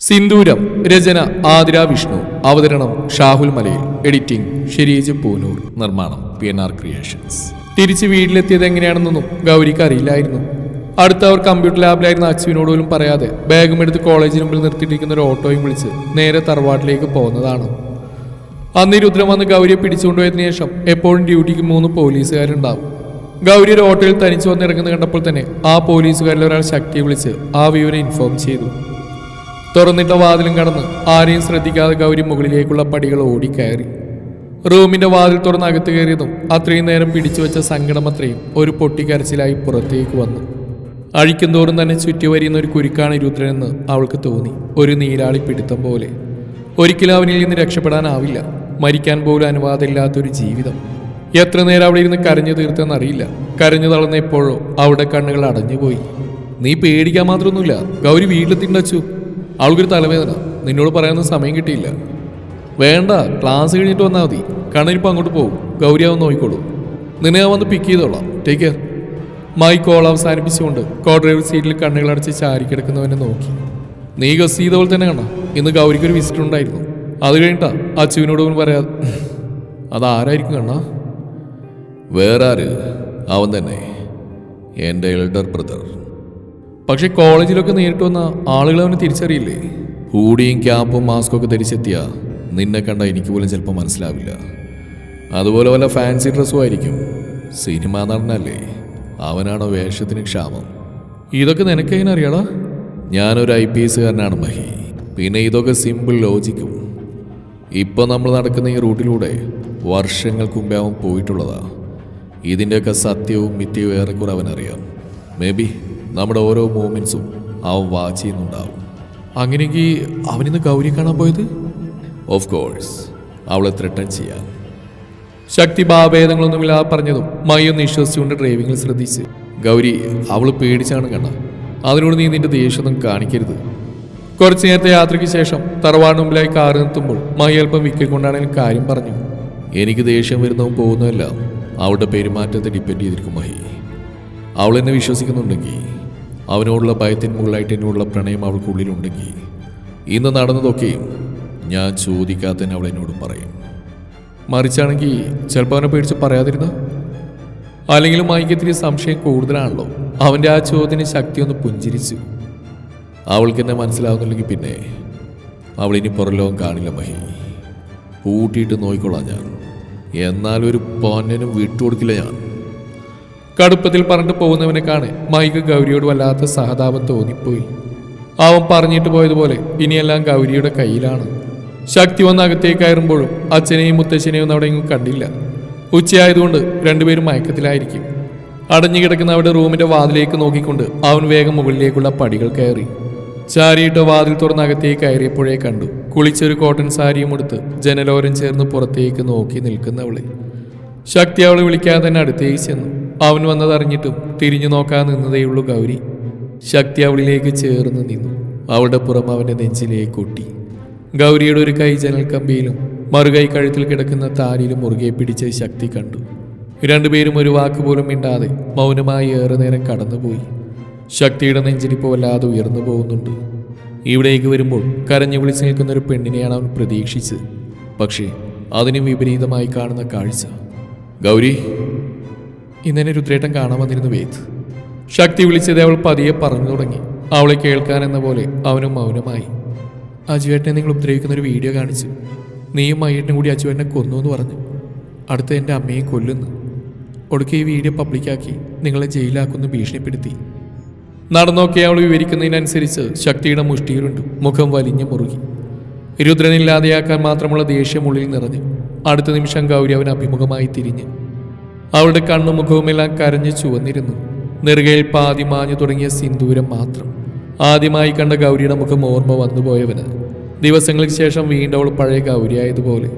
സിന്ദൂരം രചന ആതിര വിഷ്ണു. അവതരണം ഷാഹുൽ മലയിൽ. എഡിറ്റിംഗ് ഷെരീജ് പൂനൂർ. നിർമ്മാണം P N R creations. തിരിച്ച് വീട്ടിലെത്തിയത് എങ്ങനെയാണെന്നൊന്നും ഗൗരിക്ക് അറിയില്ലായിരുന്നു. അടുത്ത അവർ കമ്പ്യൂട്ടർ ലാബിലായിരുന്ന അച്ചുവിനോട് പോലും പറയാതെ ബാഗും എടുത്ത് കോളേജിന് മുമ്പിൽ നിർത്തിയിട്ടിരിക്കുന്ന ഒരു ഓട്ടോയും വിളിച്ച് നേരെ തറവാട്ടിലേക്ക് പോകുന്നതാണ്. അന്ന് രുദ്രം വന്ന് ഗൗരിയെ പിടിച്ചുകൊണ്ടുപോയതിനു ശേഷം എപ്പോഴും ഡ്യൂട്ടിക്ക് മൂന്ന് പോലീസുകാരുണ്ടാവും. ഗൗരി ഒരു ഓട്ടോയിൽ തനിച്ച് വന്നിറങ്ങുന്നത് കണ്ടപ്പോൾ തന്നെ ആ പോലീസുകാരിൽ ഒരാൾ ശക്തിയെ വിളിച്ച് ആ വിവരം ഇൻഫോം ചെയ്തു. തുറന്നിട്ട വാതിലും കടന്ന് ആരെയും ശ്രദ്ധിക്കാതെ ഗൗരി മുകളിലേക്കുള്ള പടികൾ ഓടിക്കയറി. റൂമിന്റെ വാതിൽ തുറന്ന് അകത്ത് കയറിയതും അത്രയും നേരം പിടിച്ചു വെച്ച സങ്കടം അത്രയും ഒരു പൊട്ടിക്കരച്ചിലായി പുറത്തേക്ക് വന്നു. അഴിക്കും തോറും തന്നെ ചുറ്റി വരിയുന്ന ഒരു കുരുക്കാണ് രുദ്രനെന്ന് അവൾക്ക് തോന്നി. ഒരു നീരാളി പിടുത്തം പോലെ. ഒരിക്കലും അവനിൽ നിന്ന് രക്ഷപ്പെടാനാവില്ല. മരിക്കാൻ പോലും അനുവാദമില്ലാത്തൊരു ജീവിതം. എത്ര നേരം അവിടെ ഇരുന്ന് കരഞ്ഞു തീർത്തെന്നറിയില്ല കരഞ്ഞു തളർന്ന എപ്പോഴോ അവിടെ കണ്ണുകൾ അടഞ്ഞുപോയി. നീ പേടിക്കാൻ മാത്രമൊന്നുമില്ല. ഗൗരി വീട്ടിലെത്തിണ്ടച്ചു അവൾക്കൊരു തലവേദന. നിന്നോട് പറയാനൊന്നും സമയം കിട്ടിയില്ല. വേണ്ട ക്ലാസ് കഴിഞ്ഞിട്ട് വന്നാൽ മതി. കണ്ണനിപ്പോൾ അങ്ങോട്ട് പോകും ഗൗരിയാവും നോക്കിക്കോളൂ. നിന്നെ ഞാൻ വന്ന് പിക്ക് ചെയ്തോളാം. ടേക്ക് കെയർ മൈ കോൾ അവസാനിപ്പിച്ചുകൊണ്ട് കോ ഡ്രൈവർ സീറ്റിൽ കണ്ണുകളടച്ച് ചാരി കിടക്കുന്നവനെ നോക്കി. നീ ഗസ് ചെയ്ത പോലെ തന്നെ കാണാം. ഇന്ന് ഗൗരിക്കൊരു വിസിറ്റ് ഉണ്ടായിരുന്നു. അത് കഴിഞ്ഞിട്ടാ അച്ചുവിനോട് ഒന്നും പറയാതെ അതാരായിരിക്കും കണ്ണാ? വേറെ ആര് അവൻ തന്നെ. എന്റെ എൽഡർ ബ്രദർ പക്ഷെ കോളേജിലൊക്കെ നേരിട്ട് വന്ന ആളുകൾ അവനെ തിരിച്ചറിയില്ലേ? ഹൂഡിയും ക്യാപ്പും മാസ്കും ഒക്കെ ധരിച്ചെത്തിയ നിന്നെ കണ്ട എനിക്ക് പോലും ചിലപ്പോൾ മനസ്സിലാവില്ല. അതുപോലെ വല്ല ഫാൻസി ഡ്രസ്സും ആയിരിക്കും. സിനിമ നടനല്ലേ? അവനാണോ വേഷത്തിന് ക്ഷാമം? ഇതൊക്കെ നിനക്കെങ്ങനെ അറിയാടാ? ഞാനൊരു ഐ പി എസുകാരനാണ് മഹി. പിന്നെ ഇതൊക്കെ സിമ്പിൾ ലോജിക്കും. ഇപ്പം നമ്മൾ നടക്കുന്ന ഈ റൂട്ടിലൂടെ വർഷങ്ങൾക്ക് മുമ്പേ അവൻ പോയിട്ടുള്ളതാ. ഇതിന്റെയൊക്കെ സത്യവും മിത്യവും ഏറെക്കുറെ അവനറിയാം. മേ ബി നമ്മുടെ ഓരോ മൂമെൻസും അവൻ വാച്ച് ചെയ്യുന്നുണ്ടാവും. അങ്ങനെയെങ്കിൽ അവനിന്ന് ഗൗരി കാണാൻ പോയത്? ഓഫ് കോഴ്സ് അവളെ ത്രിട്ടൺ ചെയ്യാൻ ശക്തി ഭാഭേദങ്ങളൊന്നുമില്ലാതെ പറഞ്ഞതും മയൊന്ന് വിശ്വസിച്ചുകൊണ്ട് ഡ്രൈവിംഗിൽ ശ്രദ്ധിച്ച്. ഗൗരി അവൾ പേടിച്ചാണ് കണ്ണ. അതിനോട് നീ നിന്റെ ദേഷ്യമൊന്നും കാണിക്കരുത്. കുറച്ച് നേരത്തെ യാത്രയ്ക്ക് ശേഷം തറവാട് മുമ്പിലായി കാറ് നിർത്തുമ്പോൾ മയ അല്പം വിക്കിക്കൊണ്ടാണെങ്കിൽ കാര്യം പറഞ്ഞു. എനിക്ക് ദേഷ്യം വരുന്നതും പോകുന്നതെല്ലാം. അവളുടെ പെരുമാറ്റത്തെ ഡിപ്പെൻഡ് ചെയ്തിരിക്കും മഹി. അവൾ എന്നെ വിശ്വസിക്കുന്നുണ്ടെങ്കിൽ അവനോടുള്ള ഭയത്തിന് മുകളിലായിട്ട് എന്നോടുള്ള പ്രണയം അവൾക്കുള്ളിലുണ്ടെങ്കിൽ ഇന്ന് നടന്നതൊക്കെയും ഞാൻ ചോദിക്കാത്തന്നെ അവൾ എന്നോട് പറയും. മറിച്ചാണെങ്കിൽ ചിലപ്പോൾ അവനെ പേടിച്ച് പറയാതിരുന്ന? അല്ലെങ്കിലും മൈക്കത്തിന് സംശയം കൂടുതലാണല്ലോ. അവന്റെ ആ ചോദ്യത്തിന് ശക്തി ഒന്ന് പുഞ്ചിരിച്ചു. അവൾക്ക് എന്നെ മനസ്സിലാവുന്നില്ലെങ്കിൽ പിന്നെ അവളിനി പുറലോകം കാണില്ല മഹി. പൂട്ടിയിട്ട് നോയിക്കൊള്ളാം ഞാൻ. എന്നാലും ഒരു പൊന്നനും വിട്ടുകൊടുക്കില്ല ഞാൻ. കടുപ്പത്തിൽ പറഞ്ഞു പോകുന്നവനെ കാണെ. മൈക്ക് ഗൗരിയോട് വല്ലാത്ത സഹതാപം തോന്നിപ്പോയി. അവൻ പറഞ്ഞിട്ട് പോയതുപോലെ ഇനിയെല്ലാം ഗൗരിയുടെ കയ്യിലാണ്. ശക്തി വന്ന് അകത്തേക്ക് കയറുമ്പോഴും അച്ഛനെയും മുത്തച്ഛനെയും അവിടെ എങ്ങും കണ്ടില്ല. ഉച്ചയായതുകൊണ്ട് രണ്ടുപേരും മയക്കത്തിലായിരിക്കും. അടഞ്ഞു കിടക്കുന്ന അവിടെ റൂമിന്റെ വാതിലേക്ക് നോക്കിക്കൊണ്ട് അവൻ വേഗം മുകളിലേക്കുള്ള പടികൾ കയറി. ചാരിയിട്ട് വാതിൽ തുറന്ന് അകത്തേക്ക് കയറിയപ്പോഴേ കണ്ടു. കുളിച്ചൊരു കോട്ടൺ സാരിയും എടുത്ത് ജനലോരം ചേർന്ന് പുറത്തേക്ക് നോക്കി നിൽക്കുന്നവളെ. ശക്തി അവളെ വിളിക്കാതെ തന്നെ അടുത്തേക്ക് ചെന്നു. അവൻ വന്നതറിഞ്ഞിട്ടും തിരിഞ്ഞു നോക്കാൻ നിന്നതേയുള്ളൂ ഗൗരി. ശക്തി അവളിലേക്ക് ചേർന്ന് നിന്നു. അവളുടെ പുറം അവന്റെ നെഞ്ചിലേക്ക് കൊട്ടി. ഗൗരിയുടെ ഒരു കൈ ജനൽ കമ്പിയിലും മറുകൈ കഴുത്തിൽ കിടക്കുന്ന താരിയിലും മുറുകെ പിടിച്ച് ശക്തി കണ്ടു. രണ്ടുപേരും ഒരു വാക്ക് പോലും മിണ്ടാതെ മൗനമായി ഏറെ നേരം കടന്നുപോയി. ശക്തിയുടെ നെഞ്ചിരിപ്പ് വല്ലാതെ ഉയർന്നു പോകുന്നുണ്ട്. ഇവിടേക്ക് വരുമ്പോൾ കരഞ്ഞു വിളിച്ചു നിൽക്കുന്ന ഒരു പെണ്ണിനെയാണ് അവൻ പ്രതീക്ഷിച്ചത്. പക്ഷേ അതിനും വിപരീതമായി കാണുന്ന കാഴ്ച. ഗൗരി ഇന്നെന്നെ രുദ്രേട്ടൻ കാണാൻ വന്നിരുന്നു വേദ്. ശക്തി വിളിച്ചത് അവൾ പതിയെ പറഞ്ഞു തുടങ്ങി. അവളെ കേൾക്കാൻ എന്ന പോലെ അവനും മൗനമായി. അജുവേട്ടനെ നിങ്ങൾ ഉപദ്രവിക്കുന്ന ഒരു വീഡിയോ കാണിച്ചു നീയും മയ്യേട്ടനും കൂടി അജുവേട്ടനെ കൊന്നു എന്ന് പറഞ്ഞു. അടുത്ത് എന്റെ അമ്മയെ കൊല്ലുന്നു. ഒടുക്കെ ഈ വീഡിയോ പബ്ലിക്കാക്കി നിങ്ങളെ ജയിലാക്കുമെന്ന് ഭീഷണിപ്പെടുത്തി. നടന്നൊക്കെ അവൾ വിവരിക്കുന്നതിനനുസരിച്ച് ശക്തിയുടെ മുഷ്ടിയിലുണ്ട്. മുഖം വലിഞ്ഞു മുറുകി. രുദ്രനില്ലാതെയാക്കാൻ മാത്രമുള്ള ദേഷ്യം ഉള്ളിൽ നിറഞ്ഞു. അടുത്ത നിമിഷം ഗൗരി അവൻ അഭിമുഖമായി തിരിഞ്ഞു. അവളുടെ കണ്ണു മുഖവുമെല്ലാം കരഞ്ഞു ചുവന്നിരുന്നു. നെറുകയിൽ പാതി മാഞ്ഞു തുടങ്ങിയ സിന്ദൂരം മാത്രം. ആദ്യമായി കണ്ട ഗൗരിയുടെ മുഖം ഓർമ്മ വന്നുപോയവന് ദിവസങ്ങൾക്ക് ശേഷം വീണ്ടും അവൾ പഴയ ഗൗരിയായതുപോലെ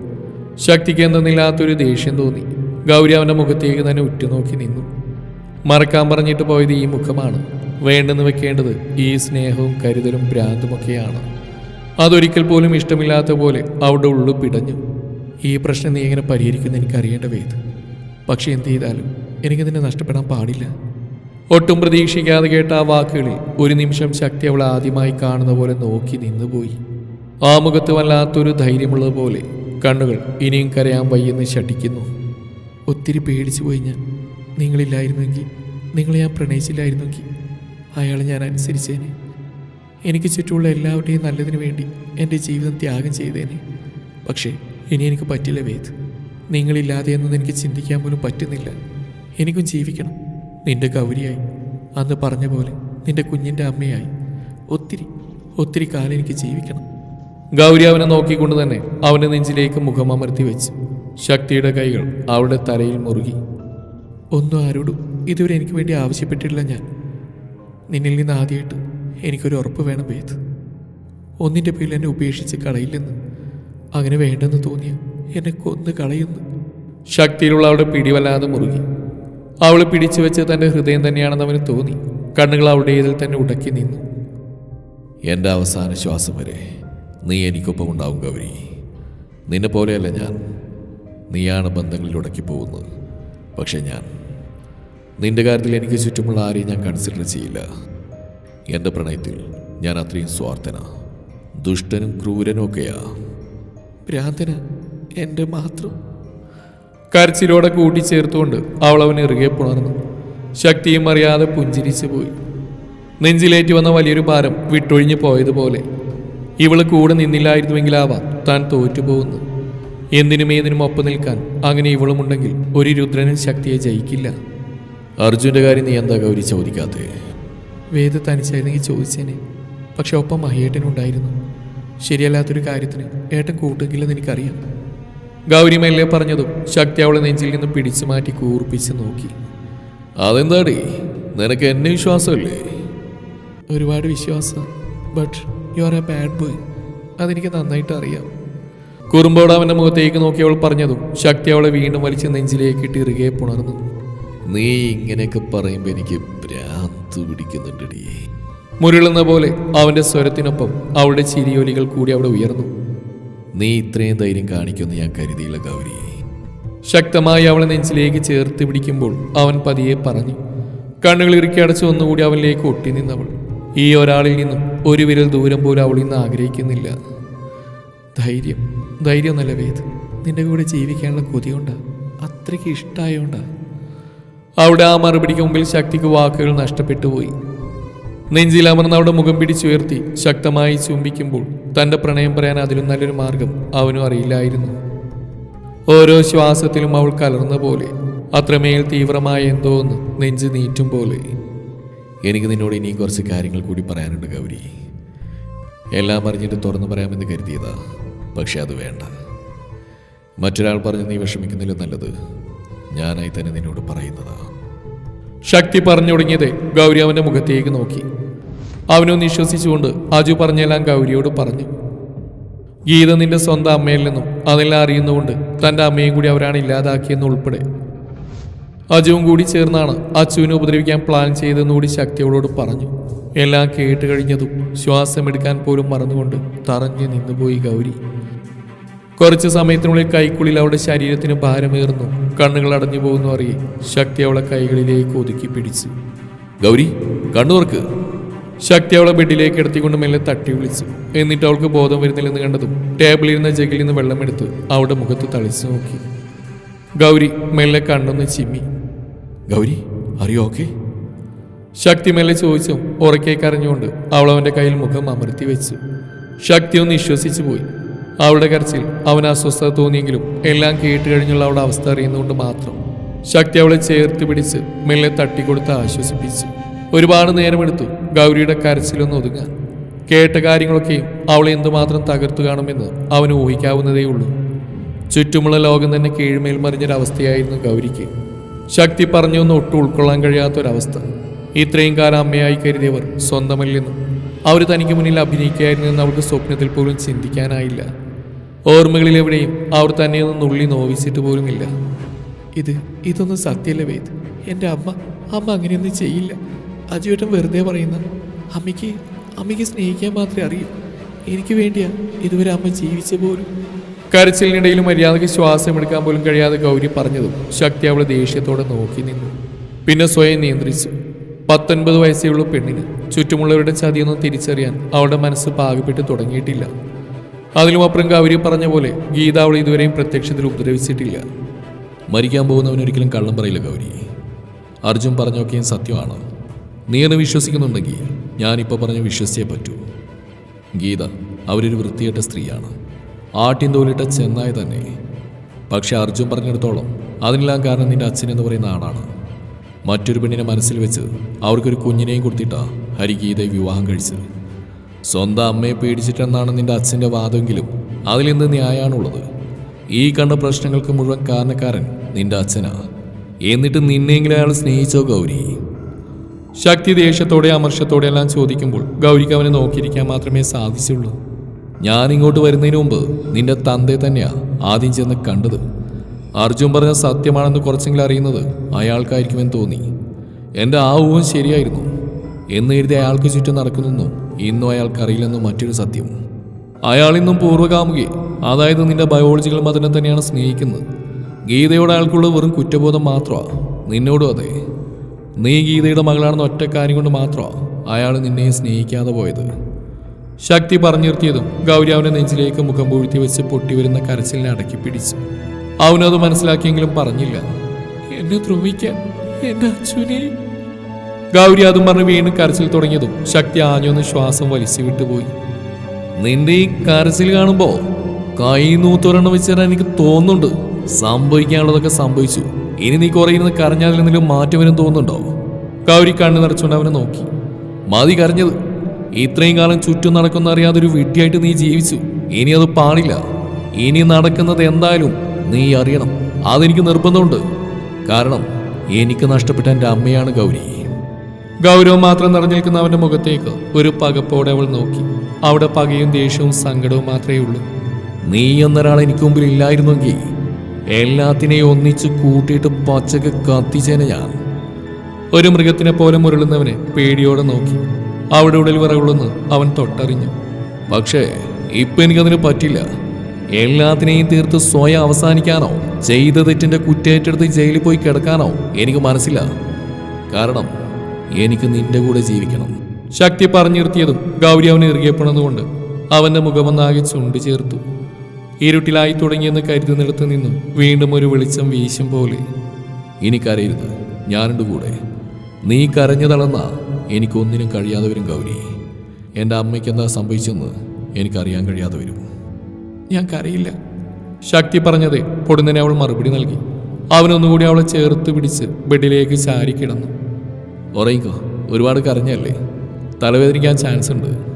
ശക്തിക്ക് എന്തെന്നില്ലാത്തൊരു ദേഷ്യം തോന്നി. ഗൗരി അവന്റെ മുഖത്തേക്ക് തന്നെ ഉറ്റുനോക്കി നിന്നു. മറക്കാൻ പറഞ്ഞിട്ട് പോയത് ഈ മുഖമാണ്. വേണ്ടെന്ന് വെക്കേണ്ടത് ഈ സ്നേഹവും കരുതലും ഭ്രാന്തുമൊക്കെയാണ് അതൊരിക്കൽ പോലും ഇഷ്ടമില്ലാത്ത പോലെ അവിടെ ഉള്ളു പിടഞ്ഞു. ഈ പ്രശ്നം നീ എങ്ങനെ പരിഹരിക്കുന്ന എനിക്ക് അറിയേണ്ട വേദ്. പക്ഷെ എന്ത് ചെയ്താലും എനിക്കതിനെ നഷ്ടപ്പെടാൻ പാടില്ല. ഒട്ടും പ്രതീക്ഷിക്കാതെ കേട്ട ആ വാക്കുകളിൽ ഒരു നിമിഷം ശക്തി അവൾ ആദ്യമായി കാണുന്ന പോലെ നോക്കി നിന്നുപോയി. ആ മുഖത്ത് വല്ലാത്തൊരു ധൈര്യമുള്ളത് പോലെ കണ്ണുകൾ ഇനിയും കരയാൻ വയ്യെന്ന് ശഠിക്കുന്നു. ഒത്തിരി പേടിച്ചു പോയി ഞാൻ. നിങ്ങളില്ലായിരുന്നെങ്കിൽ നിങ്ങളെ ഞാൻ പ്രണയിച്ചില്ലായിരുന്നെങ്കിൽ അയാളെ ഞാൻ അനുസരിച്ചേനെ. എനിക്ക് ചുറ്റുമുള്ള എല്ലാവരുടെയും നല്ലതിനു വേണ്ടി എന്റെ ജീവിതം ത്യാഗം ചെയ്തേനെ. പക്ഷേ ഇനി എനിക്ക് പറ്റില്ല വേദ്. നിങ്ങളില്ലാതെ എന്നത് എനിക്ക് ചിന്തിക്കാൻ പോലും പറ്റുന്നില്ല. എനിക്കും ജീവിക്കണം. നിന്റെ ഗൗരിയായി. അന്ന് പറഞ്ഞ പോലെ നിന്റെ കുഞ്ഞിന്റെ അമ്മയായി. ഒത്തിരി ഒത്തിരി കാലം എനിക്ക് ജീവിക്കണം. ഗൗരി അവനെ നോക്കിക്കൊണ്ട് തന്നെ അവന്റെ നെഞ്ചിലേക്ക് മുഖം അമർത്തി വെച്ചു ശക്തിയുടെ കൈകൾ അവളുടെ തലയിൽ മുറുകി. ഒന്നും ആരോടും ഇതുവരെ എനിക്ക് വേണ്ടി ആവശ്യപ്പെട്ടിട്ടില്ല ഞാൻ. നിന്നിൽ നിന്ന് ആദ്യമായിട്ട് എനിക്കൊരു ഉറപ്പ് വേണം വേദ് ഒന്നിന്റെ പേരിൽ എന്നെ ഉപേക്ഷിച്ച് കളയില്ലെന്ന് അങ്ങനെ വേണ്ടെന്ന് തോന്നിയ എന്നെ കൊന്നു കളയുന്നു. ശക്തിയിലുള്ള അവളുടെ പിടിവല്ലാതെ മുറുകി. അവൾ പിടിച്ചു വെച്ച് തന്റെ ഹൃദയം തന്നെയാണെന്ന് അവന് തോന്നി. കണ്ണുകൾ അവളുടെ ഇതിൽ തന്നെ ഉടക്കി നിന്നു. എന്റെ അവസാന ശ്വാസം വരെ നീ എനിക്കൊപ്പം ഉണ്ടാവും ഗൗരി. നിന്നെ പോലെയല്ല ഞാൻ. നീയാണ് ബന്ധങ്ങളിൽ ഉടക്കി പോകുന്നത്. പക്ഷെ ഞാൻ. നിന്റെ കാര്യത്തിൽ എനിക്ക് ചുറ്റുമുള്ള ആരെയും ഞാൻ കൺസിഡർ ചെയ്യില്ല. എന്റെ പ്രണയത്തിൽ ഞാൻ അത്രയും സ്വാർത്ഥന. ദുഷ്ടനും ക്രൂരനും ഒക്കെയാ. ഭ്രാന്തന എന്റെ മാത്രം. കരച്ചിലോടെ കൂട്ടിച്ചേർത്തുകൊണ്ട് അവൾ അവൻ ഇറുകെ പുണർന്നു. ശക്തിയും അറിയാതെ പുഞ്ചിരിച്ചു പോയി. നെഞ്ചിലേറ്റി വന്ന വലിയൊരു ഭാരം വിട്ടൊഴിഞ്ഞു പോയതുപോലെ ഇവൾ കൂടെ നിന്നില്ലായിരുന്നുവെങ്കിലാവാം താൻ തോറ്റുപോകുന്നു എന്തിനും ഏതിനും ഒപ്പം നിൽക്കാൻ അങ്ങനെ ഇവളുമുണ്ടെങ്കിൽ ഒരു രുദ്രനും ശക്തിയെ ജയിക്കില്ല. അർജുന്റെ കാര്യം നീ എന്താ ഗൗരി ചോദിക്കാത്തേ? വേദ തനിച്ചായിരുന്നെങ്കിൽ ചോദിച്ചേനെ. പക്ഷെ ഒപ്പം മഹിയേട്ടനുണ്ടായിരുന്നു ശരിയല്ലാത്തൊരു കാര്യത്തിന് ഏട്ടൻ കൂട്ടുകില്ലെന്ന് എനിക്കറിയാം. ഗൗരി മെല്ലെ പറഞ്ഞതും ശക്തി അവളെ നെഞ്ചിൽ നിന്ന് പിടിച്ചു മാറ്റി കൂർപ്പിച്ച് നോക്കി. അതെന്താടി? നിനക്ക് എന്നെ വിശ്വാസമല്ലേ? ഒരുപാട് വിശ്വാസം but you are a bad boy അതെനിക്ക് നന്നായിട്ട് അറിയാം. കുറുമ്പോട് അവന്റെ മുഖത്തേക്ക് നോക്കി അവൾ പറഞ്ഞതും ശക്തി അവളെ വീണ്ടും വലിച്ച് നെഞ്ചിലേക്ക് ഇട്ട് ഇറുകെ പുണർന്നു. നീ ഇങ്ങനെയൊക്കെ പറയുമ്പോൾ എനിക്ക് ഭ്രാന്ത് പിടിക്കുന്നുണ്ടടി. മുരളുന്ന പോലെ അവന്റെ സ്വരത്തിനൊപ്പം അവളുടെ ചിരിയോലികൾ കൂടി അവിടെ ഉയർന്നു. നീ ഇത്രയും ധൈര്യം കാണിക്കുമെന്ന് ഞാൻ കരുതിയില്ല ഗൗരി. ശക്തമായി അവളെ നെഞ്ചിലേക്ക് ചേർത്ത് പിടിക്കുമ്പോൾ അവൻ പതിയെ പറഞ്ഞു കണ്ണുകൾ ഇറുക്കി അടച്ചു ഒന്നുകൂടി അവനിലേക്ക് ഒട്ടി നിന്നവൾ. ഈ ഒരാളിൽ നിന്നും ഒരു വിരൽ ദൂരം പോലും അവളിൽ നിന്ന് ആഗ്രഹിക്കുന്നില്ല. ധൈര്യം ധൈര്യം നല്ല വേദ്. നിന്റെ കൂടെ ജീവിക്കാനുള്ള കൊതിയുണ്ടാ? അത്രയ്ക്ക് ഇഷ്ടമായോണ്ടാ അവിടെ ആ മറുപടിക്ക് മുമ്പിൽ ശക്തിക്ക് വാക്കുകൾ നഷ്ടപ്പെട്ടു പോയി. നെഞ്ചിലമർന്ന് മുഖം പിടിച്ചുയർത്തി ശക്തമായി ചുംബിക്കുമ്പോൾ തന്റെ പ്രണയം പറയാൻ അതിലും നല്ലൊരു മാർഗം അവനും അറിയില്ലായിരുന്നു. ഓരോ ശ്വാസത്തിലും അവൾ കലർന്ന പോലെ അത്രമേൽ തീവ്രമായ എന്തോ ഒന്ന് നെഞ്ച് നീറ്റും പോലെ. എനിക്ക് നിന്നോട് ഇനി കുറച്ച് കാര്യങ്ങൾ കൂടി പറയാനുണ്ട് ഗൗരി. എല്ലാം അറിഞ്ഞിട്ട് തുറന്നു പറയാമെന്ന് കരുതിയതാ പക്ഷെ അത് വേണ്ട. മറ്റൊരാൾ പറഞ്ഞ് നീ വിഷമിക്കുന്നില്ല നല്ലത് ഞാനായി തന്നെ നിന്നോട് പറയുന്നതാ. ശക്തി പറഞ്ഞു തുടങ്ങിയത് ഗൗരി അവന്റെ മുഖത്തേക്ക് നോക്കി. അവനൊന്ന് വിശ്വസിച്ചുകൊണ്ട് അജു പറഞ്ഞെല്ലാം ഗൗരിയോട് പറഞ്ഞു. ഗീത നിന്റെ സ്വന്തം അമ്മയിൽ നിന്നും അതെല്ലാം അറിയുന്നുകൊണ്ട് തന്റെ അമ്മയും കൂടി അവരാണ് ഇല്ലാതാക്കിയെന്ന് ഉൾപ്പെടെ. അജുവും കൂടി ചേർന്നാണ് അച്ചുവിനെ ഉപദ്രവിക്കാൻ പ്ലാൻ ചെയ്തെന്ന് കൂടി ശക്തിയോട് പറഞ്ഞു. എല്ലാം കേട്ട് കഴിഞ്ഞതും ശ്വാസമെടുക്കാൻ പോലും മറന്നുകൊണ്ട് തറഞ്ഞു നിന്നുപോയി ഗൗരി. കുറച്ച് സമയത്തിനുള്ളിൽ കൈക്കുള്ളിൽ അവളുടെ ശരീരത്തിന് ഭാരമേറുന്നു കണ്ണുകൾ അടഞ്ഞു പോകുന്നു അറിയെ. ശക്തി അവളെ കൈകളിലേക്ക് ഒതുക്കി പിടിച്ചു. ഗൗരി കണ്ണു തുറക്ക്. ശക്തി അവളെ ബെഡിലേക്ക് എടുത്തിക്കൊണ്ട് മെല്ലെ തട്ടി വിളിച്ചു. എന്നിട്ട് അവൾക്ക് ബോധം വരുന്നില്ലെന്ന് കണ്ടതും ടേബിളിൽ നിന്ന് ജഗിൽ നിന്ന് വെള്ളമെടുത്ത് അവളുടെ മുഖത്ത് തളിച്ചു നോക്കി. ഗൗരി മെല്ലെ കണ്ണൊന്ന് ചിമ്മി. ഗൗരി അറിയോ ഓക്കെ ശക്തി മെല്ലെ ചോദിച്ചു ഉറക്കെ കരഞ്ഞുകൊണ്ട് കയ്യിൽ മുഖം അമർത്തി വെച്ചു. ശക്തി ഒന്ന് വിശ്വസിച്ചു പോയി. അവളുടെ കരച്ചിൽ അവന് അസ്വസ്ഥത തോന്നിയെങ്കിലും എല്ലാം കേട്ട് കഴിഞ്ഞുള്ള അവളുടെ അവസ്ഥ അറിയുന്നതുകൊണ്ട് മാത്രം. ശക്തി അവളെ ചേർത്ത് പിടിച്ച് മെല്ലെ തട്ടിക്കൊടുത്ത് ആശ്വസിപ്പിച്ചു. ഒരുപാട് നേരമെടുത്തു ഗൗരിയുടെ കരച്ചിലൊന്ന് ഒതുങ്ങാൻ. കേട്ട കാര്യങ്ങളൊക്കെയും അവളെ എന്തുമാത്രം തകർത്തു കാണുമെന്ന് അവന് ഊഹിക്കാവുന്നതേ ഉള്ളൂ. ചുറ്റുമുള്ള ലോകം തന്നെ കീഴ്മേൽ മറിഞ്ഞൊരവസ്ഥയായിരുന്നു ഗൗരിക്ക്. ശക്തി പറഞ്ഞൊന്നും ഒട്ടും ഉൾക്കൊള്ളാൻ കഴിയാത്തൊരവസ്ഥ. ഇത്രയും കാലം അമ്മയായി കരുതിയവർ സ്വന്തമല്ലെന്നും അവർ തനിക്ക് മുന്നിൽ അഭിനയിക്കുകയായിരുന്നെന്ന് അവൾക്ക് സ്വപ്നത്തിൽ പോലും ചിന്തിക്കാനായില്ല. ഓർമ്മകളിൽ എവിടെയും അവർ തന്നെ ഒന്ന് നോവിച്ചിട്ട് പോലുമില്ല. ഇത് ഇതൊന്നും സത്യമല്ല വേദ്? എന്റെ അമ്മ അമ്മ അങ്ങനെയൊന്നും ചെയ്യില്ല. അജുവേട്ടൻ വെറുതെ പറയുന്ന അമ്മയ്ക്ക് അമ്മയ്ക്ക് സ്നേഹിക്കാൻ മാത്രമേ അറിയൂ. എനിക്ക് വേണ്ടിയാ ഇതുവരെ അമ്മ ജീവിച്ച പോലും. കരച്ചിലിനിടയിൽ മര്യാദയ്ക്ക് ശ്വാസം എടുക്കാൻ പോലും കഴിയാതെ ഗൗരി പറഞ്ഞതും ശക്തി അവളെ ദേഷ്യത്തോടെ നോക്കി നിന്നു. പിന്നെ സ്വയം നിയന്ത്രിച്ചു. പത്തൊൻപത് വയസ്സേ ഉള്ളൂ പെണ്ണിന്. ചുറ്റുമുള്ളവരുടെ ചതിയൊന്നും തിരിച്ചറിയാൻ അവളുടെ മനസ്സ് പാകപ്പെട്ട് തുടങ്ങിയിട്ടില്ല. അതിലും അപ്പുറം ഗൗരി പറഞ്ഞ പോലെ ഗീത അവളെ ഇതുവരെയും പ്രത്യക്ഷത്തിൽ ഉപദ്രവിച്ചിട്ടില്ല. മരിക്കാൻ പോകുന്നവൻ ഒരിക്കലും കള്ളം പറയില്ല ഗൗരി. അർജുൻ പറഞ്ഞൊക്കെയും സത്യമാണ്. നീ എന്നെ വിശ്വസിക്കുന്നുണ്ടെങ്കിൽ ഞാനിപ്പോൾ പറഞ്ഞ് വിശ്വസിച്ചേ പറ്റൂ. ഗീത അവരൊരു വൃത്തിയേറ്റ സ്ത്രീയാണ്. ആട്ടിൻ തോലിട്ട ചെന്നായി തന്നെ. പക്ഷെ അർജുൻ പറഞ്ഞിടത്തോളം അതിനെല്ലാം കാരണം നിന്റെ അച്ഛൻ എന്ന് പറയുന്ന ആളാണ്. മറ്റൊരു പെണ്ണിനെ മനസ്സിൽ വെച്ച് അവർക്കൊരു കുഞ്ഞിനെയും കൊടുത്തിട്ടാ ഹരി ഗീതയെ വിവാഹം കഴിച്ചത്. സ്വന്തം അമ്മയെ പേടിച്ചിട്ടെന്നാണ് നിന്റെ അച്ഛന്റെ വാദമെങ്കിലും അതിലെന്ത് ന്യായമാണുള്ളത്? ഈ കണ്ട പ്രശ്നങ്ങൾക്ക് മുഴുവൻ കാരണക്കാരൻ നിന്റെ അച്ഛനാ. എന്നിട്ട് നിന്നെങ്കിലും അയാൾ സ്നേഹിച്ചോ ഗൗരി? ശക്തി ദേഷ്യത്തോടെ അമർഷത്തോടെ എല്ലാം ചോദിക്കുമ്പോൾ ഗൗരിക്ക് അവനെ നോക്കിയിരിക്കാൻ മാത്രമേ സാധിച്ചുള്ളൂ. ഞാൻ ഇങ്ങോട്ട് വരുന്നതിന് മുമ്പ് നിന്റെ തന്തെ തന്നെയാ ആദ്യം ചെന്ന് കണ്ടത്. അർജുൻ പറഞ്ഞ സത്യമാണെന്ന് കുറച്ചെങ്കിലും അറിയുന്നത് അയാൾക്കായിരിക്കുമെന്ന് തോന്നി. എന്റെ ആ ഊഹം ശരിയായിരുന്നു. എന്ന് എഴുതി അയാൾക്ക് ചുറ്റും നടക്കുന്നെന്നും ഇന്നും അയാൾക്കറിയില്ലെന്ന് മറ്റൊരു സത്യം അയാൾ ഇന്നും പൂർവകാമുകി അതായത് നിന്റെ ബയോളജിക്കൽ മതനെ തന്നെയാണ് സ്നേഹിക്കുന്നത്. ഗീതയോട് അയാൾക്കുള്ള വെറും കുറ്റബോധം മാത്രമാണ് നിന്നോടും അതെ. നീ ഗീതയുടെ മകളാണെന്ന ഒറ്റ കാര്യം കൊണ്ട് മാത്രമാണ് അയാൾ നിന്നെ സ്നേഹിക്കാതെ പോയത്. ശക്തി പറഞ്ഞു നിർത്തിയതും ഗൗരി അവനെ നെഞ്ചിലേക്ക് മുഖം പൂഴ്ത്തി വെച്ച് പൊട്ടിവരുന്ന കരച്ചിലിനെ അടക്കി പിടിച്ചു. അവനത് മനസ്സിലാക്കിയെങ്കിലും പറഞ്ഞില്ല. എന്നെ ദ്രോഹിക്കാൻ എന്റെ അച്ഛനെ ഗൗരി അതും പറഞ്ഞ് വീണ്ടും കരച്ചിൽ തുടങ്ങിയതും ശക്തി ആഞ്ഞൊന്ന് ശ്വാസം വലിച്ചു വിട്ടുപോയി. നിന്റെ ഈ കരച്ചിൽ കാണുമ്പോ കൈ നൂത്തൊരെണ്ണം വെച്ചാൽ എനിക്ക് തോന്നുന്നുണ്ട്. സംഭവിക്കാനുള്ളതൊക്കെ സംഭവിച്ചു. ഇനി നീ കുറെ ഇരുന്ന് കരഞ്ഞാൽ എന്തെങ്കിലും മാറ്റം വരും തോന്നുന്നുണ്ടോ? ഗൗരി കണ്ണു നിറച്ചുകൊണ്ട് അവനെ നോക്കി. മതി കരഞ്ഞത്. ഇത്രയും കാലം ചുറ്റും നടക്കുന്ന അറിയാതെ ഒരു വിഡ്ഢിയായിട്ട് നീ ജീവിച്ചു. ഇനി അത് പാടില്ല. ഇനി നടക്കുന്നത് എന്തായാലും നീ അറിയണം. അതെനിക്ക് നിർബന്ധമുണ്ട്. കാരണം എനിക്ക് നഷ്ടപ്പെട്ട എന്റെ അമ്മയാണ് ഗൗരി. ഗൗരവം മാത്രം നിറഞ്ഞു നിൽക്കുന്ന അവന്റെ മുഖത്തേക്ക് ഒരു പകപ്പോടെ അവൾ നോക്കി. അവിടെ പകയും ദേഷ്യവും സങ്കടവും മാത്രമേ ഉള്ളൂ. നീ എന്നൊരാൾ എനിക്ക് മുമ്പിൽ ഇല്ലായിരുന്നെങ്കിൽ എല്ലാത്തിനെയും ഒന്നിച്ച് കൂട്ടിയിട്ട് പച്ചക്ക് കത്തിച്ചേനെ ഞാൻ. ഒരു മൃഗത്തിനെ പോലെ മുരളുന്നവനെ പേടിയോടെ നോക്കി. അവിടെ ഉള്ളിൽ വിറകുള്ളെന്ന് അവൻ തൊട്ടറിഞ്ഞു. പക്ഷേ ഇപ്പൊ എനിക്കതിന് പറ്റില്ല. എല്ലാത്തിനെയും തീർത്ത് സ്വയം അവസാനിക്കാനോ ചെയ്ത തെറ്റിന്റെ കുറ്റേറ്റെടുത്ത് ജയിലിൽ പോയി കിടക്കാനോ എനിക്ക് മനസ്സില്ല. കാരണം എനിക്ക് നിന്റെ കൂടെ ജീവിക്കണം. ശക്തി പറഞ്ഞു നിർത്തിയതും ഗൗരി അവനെ ഇറുകിയപ്പെടുന്നതുകൊണ്ട് അവന്റെ മുഖമൊന്നാകെ ചുണ്ടു ചേർത്തു. ഇരുട്ടിലായി തുടങ്ങിയെന്ന് കരുതുന്നിടത്ത് നിന്നും വീണ്ടും ഒരു വെളിച്ചം വീശും പോലെ. ഇനി കരയരുത്. ഞാനുണ്ട് കൂടെ. നീ കരഞ്ഞു തളർന്ന എനിക്കൊന്നിനും കഴിയാതെ വരും ഗൗരി. എന്റെ അമ്മയ്ക്ക് എന്താ സംഭവിച്ചെന്ന് എനിക്കറിയാൻ കഴിയാതെ വരും. ഞാൻ കരയില്ല. ശക്തി പറഞ്ഞത് പൊടുന്നനെ അവൾ മറുപടി നൽകി. അവനൊന്നുകൂടി അവളെ ചേർത്ത് പിടിച്ച് ബെഡിലേക്ക് ചാരി കിടന്നു ഉറയിക്കോ ഒരുപാട് കരഞ്ഞല്ലേ? തലവേദനിക്കാൻ ചാൻസ് ഉണ്ട്.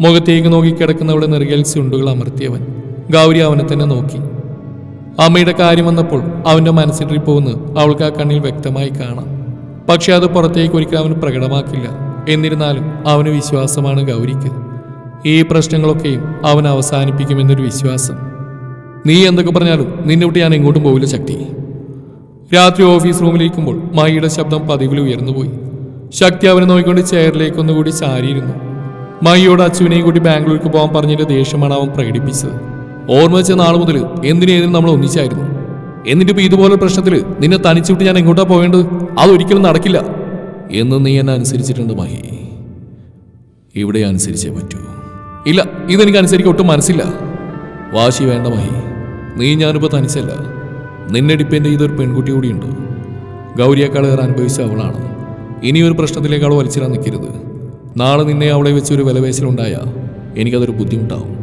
മുഖത്തേക്ക് നോക്കി കിടക്കുന്നവളുടെ നെറുകയിൽ ചുണ്ടുകൾ അമർത്തിയവൻ ഗൗരി അവനെ തന്നെ നോക്കി. അമ്മയുടെ കാര്യം വന്നപ്പോൾ അവന്റെ മനസ്സിൽ പോകുന്നു അവൾക്ക് ആ കണ്ണിൽ വ്യക്തമായി കാണാം. പക്ഷെ അത് പുറത്തേക്ക് ഒരിക്കലും അവൻ പ്രകടമാക്കില്ല. എന്നിരുന്നാലും അവന് വിശ്വാസമാണ് ഗൗരിക്ക്. ഈ പ്രശ്നങ്ങളൊക്കെയും അവൻ അവസാനിപ്പിക്കുമെന്നൊരു വിശ്വാസം. നീ എന്തൊക്കെ പറഞ്ഞാലും നിന്നെ വിട്ട് ഞാൻ എങ്ങോട്ടും പോകില്ല ശക്തി. രാത്രി ഓഫീസ് റൂമിലിരിക്കുമ്പോൾ മായിയുടെ ശബ്ദം പതിവിൽ ഉയർന്നുപോയി. ശക്തി അവനെ നോക്കിക്കൊണ്ട് ചെയറിലേക്ക് ഒന്നുകൂടി ചാരിയിരുന്നു. മായിയോട് അച്ചുവിനെയും കൂടി ബാംഗ്ലൂർക്ക് പോകാൻ പറഞ്ഞതിന്റെ ദേഷ്യമാണ് അവൻ പ്രകടിപ്പിച്ചത്. ഓർമ്മ വെച്ച നാൾ മുതൽ എന്തിനേതിനും നമ്മൾ ഒന്നിച്ചായിരുന്നു? എന്നിട്ട് ഇപ്പൊ ഇതുപോലെ പ്രശ്നത്തിൽ നിന്നെ തനിച്ചുവിട്ട് ഞാൻ എങ്ങോട്ടാ പോകേണ്ടത് അതൊരിക്കലും നടക്കില്ല. എന്ന് നീ എന്നെ അനുസരിച്ചിട്ടുണ്ട് മഹി ഇവിടെ അനുസരിച്ചേ പറ്റൂ. ഇല്ല ഇതെനിക്ക് അനുസരിക്കാൻ ഒട്ടും മനസ്സില്ല. വാശി വേണ്ട മഹി നീ ഞാനിപ്പോൾ തനിച്ചല്ല. നിന്നെ ചെയ്തൊരു പെൺകുട്ടി കൂടിയുണ്ട്. ഗൗരിയേക്കാൾ ഏറെ അനുഭവിച്ച അവളാണ്. ഇനിയൊരു പ്രശ്നത്തിലേക്ക് അവൾ വലിച്ചിടാൻ നിൽക്കരുത്. നാളെ നിന്നെ അവളെ വെച്ച് ഒരു വിലവേശലുണ്ടായാൽ എനിക്കതൊരു ബുദ്ധിമുട്ടാവും.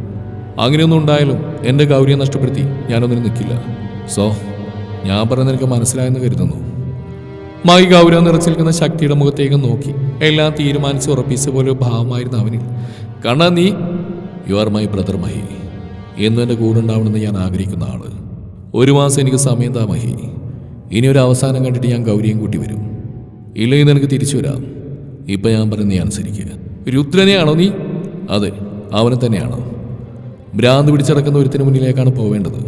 അങ്ങനെയൊന്നും ഉണ്ടായാലും എന്റെ ഗൗരിയെ നഷ്ടപ്പെടുത്തി ഞാനൊന്നിനും നിൽക്കില്ല. സോ ഞാൻ പറഞ്ഞ നിനക്ക് മനസ്സിലായെന്ന് കരുതുന്നു. മായി ഗൗരവം നിറച്ചിരിക്കുന്ന ശക്തിയുടെ മുഖത്തേക്ക് നോക്കി. എല്ലാം തീരുമാനിച്ച് ഉറപ്പിച്ച പോലെ ഒരു ഭാവമായിരുന്നു അവനിൽ. കണ്ണാ നീ you are my brother Mahi. എന്നും എന്റെ കൂടെ ഉണ്ടാവണമെന്ന് ഞാൻ ആഗ്രഹിക്കുന്ന ആൾ. ഒരു മാസം എനിക്ക് സമയം താമഹി. ഇനി ഒരു അവസാനം കണ്ടിട്ട് ഞാൻ ഗൗരിയും കൂട്ടി വരും. ഇല്ലെങ്കിൽ നിനക്ക് തിരിച്ചു വരാം. ഇപ്പം ഞാൻ പറയുന്ന നീ അനുസരിക്കുക രുദ്രനെയാണോ നീ? അതെ അവനെ തന്നെയാണോ. ഭ്രാന്ത് പിടിച്ചടക്കുന്ന ഒരുത്തിന് മുന്നിലേക്കാണ് പോവേണ്ടത്.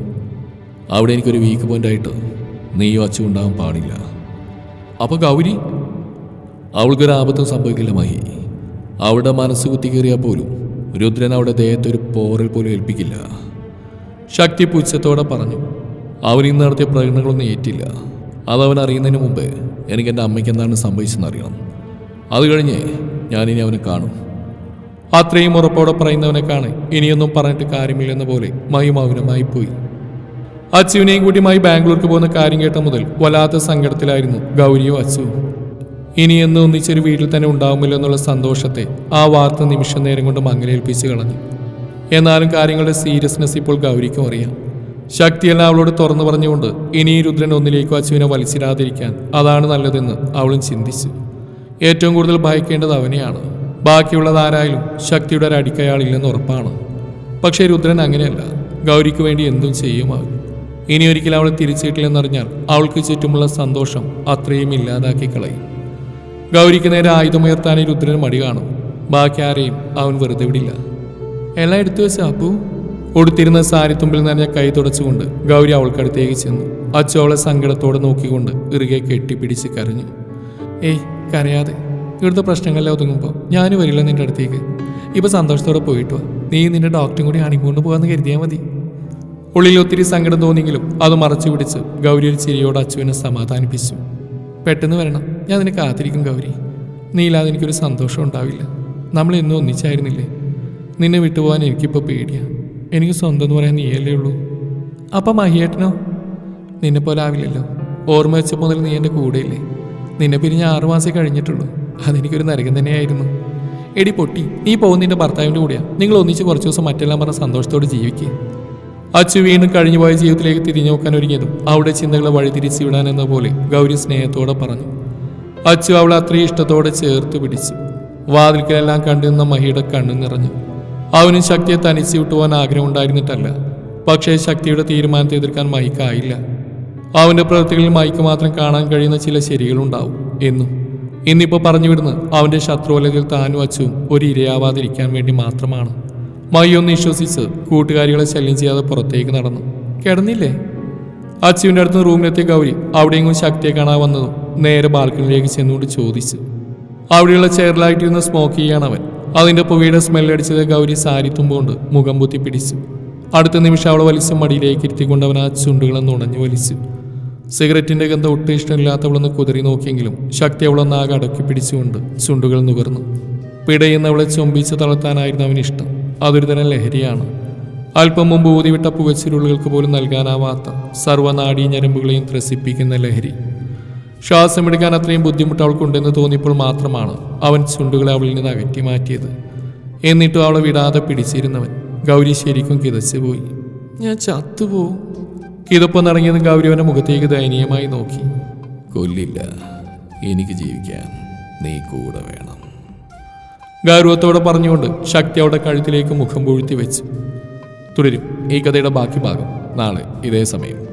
അവിടെ എനിക്കൊരു വീക്ക് പോയിന്റായിട്ട് നീയോ അച്ഛൻ ഉണ്ടാകാൻ പാടില്ല. അപ്പോൾ ഗൗരി? അവൾക്കൊരു ആപത്തും സംഭവിക്കില്ല മഹി. അവളുടെ മനസ്സ് കുത്തിക്കേറിയാൽ പോലും രുദ്രൻ അവളുടെ ദേഹത്തൊരു പോറൽ പോലും ഏൽപ്പിക്കില്ല. ശക്തി പുച്ഛത്തോടെ പറഞ്ഞു അവൻ ഇന്ന് നടത്തിയ പ്രകടനങ്ങളൊന്നും ഏറ്റില്ല. അതവൻ അറിയുന്നതിന് മുമ്പേ എനിക്ക് എന്റെ അമ്മയ്ക്ക് എന്താണ് സംഭവിച്ചതെന്ന് അറിയണം. അത് കഴിഞ്ഞ് ഞാനിനി അവനെ കാണും. അത്രയും ഉറപ്പോടെ പറയുന്നവനെ കാണെ ഇനിയൊന്നും പറഞ്ഞിട്ട് കാര്യമില്ലെന്ന പോലെ മയുമൗനമായി മൗനമായി പോയി. അച്ചുവിനെയും കൂട്ടിയുമായി ബാംഗ്ലൂർക്ക് പോകുന്ന കാര്യം കേട്ട മുതൽ വല്ലാത്ത സങ്കടത്തിലായിരുന്നു ഗൗരിയോ അച്ചുവും ഇനി എന്ന് ഒന്നിച്ചൊരു വീട്ടിൽ തന്നെ ഉണ്ടാവുമല്ലോ എന്നുള്ള സന്തോഷത്തെ ആ വാർത്ത നിമിഷ നേരം കൊണ്ട് മങ്ങലേൽപ്പിച്ച് കളഞ്ഞു. എന്നാലും കാര്യങ്ങളുടെ സീരിയസ്നെസ് ഇപ്പോൾ ഗൗരിക്കും അറിയാം. ശക്തിയെല്ലാം അവളോട് തുറന്നു പറഞ്ഞുകൊണ്ട് ഇനി രുദ്രൻ ഒന്നിലേക്കോ അച്ചുവിനെ വലിച്ചിടാതിരിക്കാൻ അതാണ് നല്ലതെന്ന് അവളും ചിന്തിച്ചു. ഏറ്റവും കൂടുതൽ ഭയക്കേണ്ടത് അവനെയാണ്. ബാക്കിയുള്ളത് ആരായാലും ശക്തിയുടെ അടിക്കയാളില്ലെന്ന് ഉറപ്പാണ്. പക്ഷേ രുദ്രൻ അങ്ങനെയല്ല. ഗൗരിക്ക് വേണ്ടി എന്തും ചെയ്യുമാകും. ഇനി ഒരിക്കലും അവളെ തിരിച്ചു കിട്ടില്ലെന്നറിഞ്ഞാൽ അവൾക്ക് ചുറ്റുമുള്ള സന്തോഷം അത്രയും ഇല്ലാതാക്കി കളയും. ഗൗരിക്ക് നേരെ ആയുധമുയർത്താനേ രുദ്രൻ മടി കാണും. ബാക്കി ആരെയും അവൻ വെറുതെ വിടില്ല. എല്ലാം എടുത്തു വെച്ച അപ്പു? ഉടുത്തിരുന്ന സാരിത്തുമ്പിൽ നനഞ്ഞ കൈ തുടച്ചുകൊണ്ട് ഗൗരി അവൾക്കടുത്തേക്ക് ചെന്നു. അച്ചു അവളെ സങ്കടത്തോടെ നോക്കിക്കൊണ്ട് ഇറുകെ കെട്ടിപ്പിടിച്ച് കരഞ്ഞു. ഏയ് കരയാതെ. ഇവിടുത്തെ പ്രശ്നങ്ങളെല്ലാം ഒതുങ്ങുമ്പോൾ ഞാനും വരില്ല നിന്റെ അടുത്തേക്ക്. ഇപ്പൊ സന്തോഷത്തോടെ പോയിട്ട് വാ. നീ നിന്റെ ഡോക്ടറും കൂടി അണിക്കൊണ്ട് പോകാന്ന് കരുതിയാൽ മതി. ഉള്ളിൽ ഒത്തിരി സങ്കടം തോന്നിയെങ്കിലും അത് മറച്ചു പിടിച്ച് ഗൗരി ഒരു ചിരിയോട് അച്ചുവിനെ സമാധാനിപ്പിച്ചു. പെട്ടെന്ന് വരണം. ഞാൻ നിന്നെ കാത്തിരിക്കും ഗൗരി. നീ എനിക്കൊരു സന്തോഷം ഉണ്ടാവില്ല. നമ്മൾ എന്നും ഒന്നിച്ചായിരുന്നില്ലേ? നിന്നെ വിട്ടുപോകാൻ എനിക്കിപ്പോൾ പേടിയാ. എനിക്ക് സ്വന്തം എന്ന് പറയാൻ നീയല്ലേ ഉള്ളൂ. അപ്പം മഹിയേട്ടനോ? നിന്നെ പോലെ ആവില്ലല്ലോ. ഓർമ്മ വെച്ച മുതൽ നീ എന്റെ കൂടെയില്ലേ. നിന്നെ പിരിഞ്ഞ് ആറു മാസം കഴിഞ്ഞിട്ടുള്ളൂ. അതെനിക്കൊരു നരകം തന്നെയായിരുന്നു. എടി പൊട്ടി നീ പോകുന്നതിന്റെ ഭർത്താവിന്റെ കൂടെയാ. നിങ്ങൾ ഒന്നിച്ച് കുറച്ച് ദിവസം മറ്റെല്ലാം പറഞ്ഞ സന്തോഷത്തോടെ ജീവിക്കുക അച്ചു വീണ്ടും കഴിഞ്ഞുപോയ ജീവിതത്തിലേക്ക് തിരിഞ്ഞു നോക്കാൻ ഒരുങ്ങിയതും അവിടെ ചിന്തകളെ വഴിതിരിച്ചു വിടാനെന്ന പോലെ ഗൗരി സ്നേഹത്തോടെ പറഞ്ഞു. അച്ചു അവളെ അത്രയും ഇഷ്ടത്തോടെ ചേർത്ത് പിടിച്ചു. വാതിൽക്കലെല്ലാം കണ്ടുനിന്ന മഹിയുടെ കണ്ണു നിറഞ്ഞു. അവനും ശക്തിയെ തനിച്ച് വിട്ടുപോകാൻ ആഗ്രഹം ഉണ്ടായിരുന്നിട്ടല്ല പക്ഷേ ശക്തിയുടെ തീരുമാനത്തെ എതിർക്കാൻ മൈക്കായില്ല. അവന്റെ പ്രവൃത്തികളിൽ മൈക്ക് മാത്രം കാണാൻ കഴിയുന്ന ചില ശരികളുണ്ടാവും എന്നും. ഇന്നിപ്പോ പറഞ്ഞു വിടുന്നത് അവന്റെ ശത്രുവലകിൽ താനും അച്ചും ഒരു ഇരയാവാതിരിക്കാൻ വേണ്ടി മാത്രമാണ്. മൈ ഒന്ന് വിശ്വസിച്ച് കൂട്ടുകാരികളെ ശല്യം ചെയ്യാതെ പുറത്തേക്ക് നടന്നു. കിടന്നില്ലേ? അച്ചുവിന്റെ അടുത്ത് റൂമിലെത്തിയ ഗൗരി അവിടെയെങ്കിലും ശക്തിയെ കാണാൻ വന്നതും നേരെ ബാൽക്കണിയിലേക്ക് ചെന്നുകൊണ്ട് ചോദിച്ചു. അവിടെയുള്ള ചെയറിലായിട്ടിരുന്ന് സ്മോക്ക് ചെയ്യാണ് അവൻ. അതിന്റെ പുകയുടെ സ്മെല്ലടിച്ചത് ഗൗരി സാരി തുമ്പുകൊണ്ട് മുഖം കുത്തി പിടിച്ചു. അടുത്ത നിമിഷം അവൾ വലിച്ച മടിയിലേക്ക് ഇരുത്തിക്കൊണ്ട് അവൻ ആ ചുണ്ടുകളെ നുണഞ്ഞു വലിച്ചു. സിഗരറ്റിന്റെ ഗന്ധം ഒട്ടും ഇഷ്ടമില്ലാത്തവളൊന്ന് കുതിരി നോക്കിയെങ്കിലും ശക്തി അവളൊന്ന് ആകെ അടക്കി പിടിച്ചുകൊണ്ട് ചുണ്ടുകൾ നുകർന്നു. പിടയുന്നവളെ ചൊമ്പിച്ച് തളർത്താനായിരുന്നു അവൻ ഇഷ്ടം. അതൊരു തരം ലഹരിയാണ്. അല്പം മുമ്പ് ഊതിവിട്ട പുകച്ചിരുളുകൾക്ക് പോലും നൽകാനാവാത്ത സർവനാടീ ഞരമ്പുകളെയും ത്രസിപ്പിക്കുന്ന ലഹരി. ശ്വാസമെടുക്കാൻ അത്രയും ബുദ്ധിമുട്ട് അവൾക്കുണ്ടെന്ന് തോന്നിയപ്പോൾ മാത്രമാണ് അവൻ ചുണ്ടുകളെ അവളിൽ നിന്ന് അകറ്റി മാറ്റിയത്. എന്നിട്ടും അവളെ വിടാതെ പിടിച്ചിരുന്നവൻ ഗൗരി ശരിക്കും കിതച്ചുപോയി. ഞാൻ ചത്തുപോകും കിതപ്പം നടങ്ങിയത് ഗൗരി അവന്റെ മുഖത്തേക്ക് ദയനീയമായി നോക്കി. കൊല്ലില്ല. എനിക്ക് ജീവിക്കാൻ നീ കൂടെ വേണം. ഗൗരവത്തോടെ പറഞ്ഞുകൊണ്ട് ശക്തി അവളുടെ കഴുത്തിലേക്ക് മുഖം പൂഴ്ത്തി വെച്ചു. തുടരും. ഈ കഥയുടെ ബാക്കി ഭാഗം നാളെ ഇതേ സമയം.